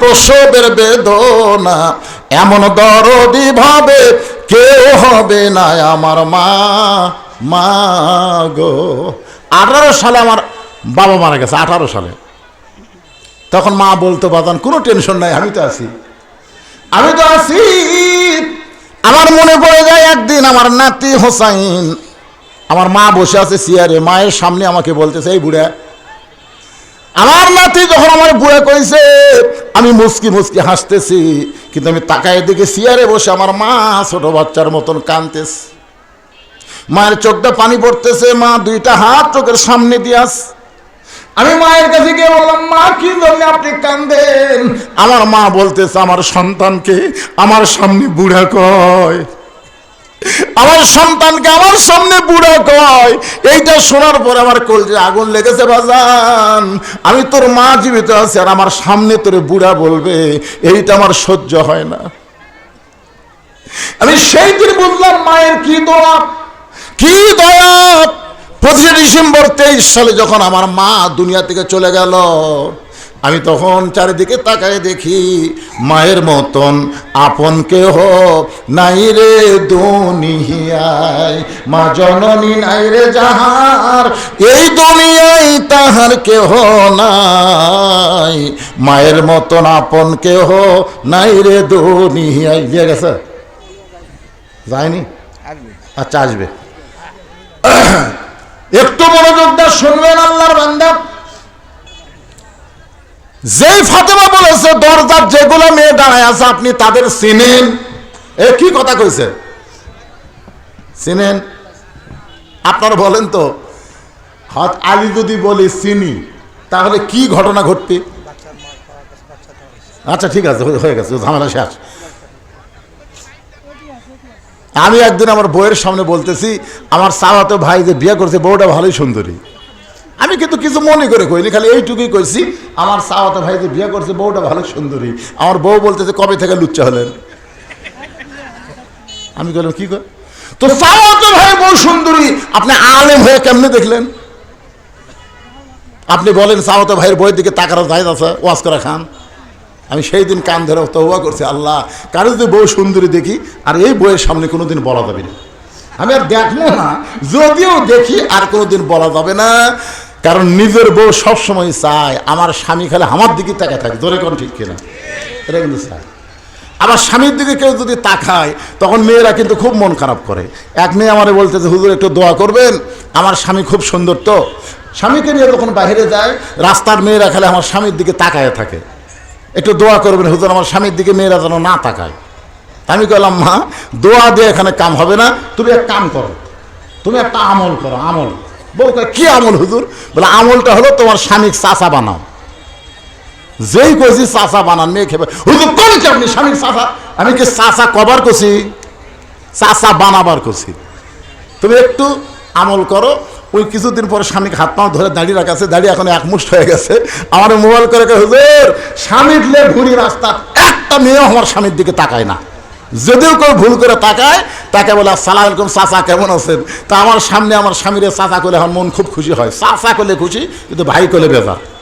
প্রসবের বেদনা, এমন দরদি ভাবে কেউ হবে না আমার মা মা গো। আঠারো সালে আমার বাবা মারা গেছে, আঠারো সালে। তখন মা বলতো বাদান কোনো টেনশন নাই, আমি তো আছি। আমি তো আছি। আমার মনে পড়ে যায় একদিন আমার নাতি হোসাইন, আমার মা বসে আছে চেয়ারে, মায়ের সামনে আমাকে বলতেছে, এই বুড়া আমার নাতি যখন আমার বুড়া কইছে, আমি মুসকি মুসকি হাসতেছি, কিন্তু আমি তাকায় দিকে চেয়ারে বসে আমার মা ছোট বাচ্চার মতন কানতেছে মায়ের চোখটা পানি পড়তেছে, মা দুইটা হাত চোখের সামনে দিয়ে আস আমি মায়ের কাছে গিয়ে বললাম, মা, কি জন্য আপনি কান্দেন আমার মা বলতেছে, আমার সন্তানকে আমার সামনে বুড়া কয়। আমার সন্তানকে আমার সামনে বুড়া কয়। এইটা শোনার পর আমার কলজে আগুন লেগেছে, বাজান। আমি তোর মা জীবিত আছে আর আমার সামনে তোর বুড়া বলবে, এইটা আমার সহ্য হয় না। আমি সেই দিন বুঝলাম মায়ের কি দোয়া। কি দয়া। পঁচিশে ডিসেম্বর তেইশ সালে যখন আমার মা দুনিয়া থেকে চলে গেল আমি তখন চারিদিকে তাকায় দেখি মায়ের মতন আপন কেহ নাই রে দুনিয়ায়। মা জননী নাই রে যাহার এই দুনিয়ায় তাহার কেহ নাই। মায়ের মতন আপন কেহ নাই রে দুনিয়ায়। দিয়ে গেছে? যায়নি? আচ্ছা আসবে। একটু মনোযোগ দিয়ে শুনবেন আল্লাহর যেই ফাতেমা বলেছে, দরজার যেগুলো মেয়ে দাঁড়ায় আছে, আপনি তাদের চিনেন। এ কি কথা কইছে? চিনেন? আপনারা বলেন তো হত আলী যদি বলি চিনি, তাহলে কি ঘটনা ঘটবে আচ্ছা ঠিক আছে, হয়ে- গেছে, ঝামেলা শেষ। আমি একদিন আমার বইয়ের সামনে বলতেছি, আমার সাহাতো ভাই যে বিয়ে করছে, বউটা ভালোই সুন্দরী। আমি কিন্তু কিছু মনে করে কইনি খালি এইটুকুই কইছি। আমার সাহাতো ভাই যে বিয়ে করছে, বউটা ভালো সুন্দরী। আমার বউ বলতেছে, কবে থেকে লুচ্চা হলেন? আমি বললাম কি কর তো সাহাতো ভাই বউ সুন্দরী, আপনি আলেম হয়ে কেমনে দেখলেন? আপনি বলেন সাহাতো ভাইয়ের বইয়ের দিকে তাকার যায় আছে, ওয়াজ করা খান। আমি সেই দিন কান ধরে তৌবা করছি, আল্লাহ, কারও যদি বউ সুন্দরী দেখি, আর এই বইয়ের সামনে কোনোদিন বলা যাবে না। আমি আর দেখব না, যদিও দেখি, আর কোনোদিন বলা যাবে না। কারণ নিজের বউ সবসময় চায়, আমার স্বামী খালে আমার দিকে তাকায় থাকে। জোরে কোন ঠিক কিনা? এটা কিন্তু চায়। আবার স্বামীর দিকে কেউ যদি তাকায়, তখন মেয়েরা কিন্তু খুব মন খারাপ করে। এক মেয়ে আমারে বলতেছে, হুজুর, একটু দোয়া করবেন? আমার স্বামী খুব সুন্দর তো। স্বামীকে নিয়ে যখন বাইরে যায়, রাস্তার মেয়েরা খালে আমার স্বামীর দিকে তাকায় থাকে। একটু দোয়া করবেন হুজুর, আমার স্বামীর দিকে মেয়েরা যেন না তাকায়। আমি বললাম মা, দোয়া দিয়ে এখানে কাম হবে না। তুমি এক কাম করো। তুমি একটা আমল করো, আমল। বউ কি আমল হুজুর? বলে, আমলটা হলো তোমার স্বামীর চাচা বানাও। যেই কইছি চাচা বানান, মেয়ে খেবে হুজুর কোন আপনি স্বামীর চাচা? আমি কি চাচা কবার করছি চাচা বানাবার করছি তুমি একটু আমল করো। ওই কিছুদিন পরে স্বামীকে হাত পাও ধরে দাঁড়িয়ে রাখাছে দাঁড়িয়ে এখন একমুষ্ট হয়ে গেছে। আমার মোবাইল করে, হুজুর, স্বামীর লে ঘুরি রাস্তা একটা মেয়েও আমার স্বামীর দিকে তাকায় না। যদিও কেউ ভুল করে তাকায়, তাকে বলে সালাম আলাইকুম চাচা, কেমন আছেন? তা আমার সামনে আমার স্বামীরে চাচা করলে আমার মন খুব খুশি হয়। চাচা করলে খুশি, কিন্তু ভাই করলে বেজার।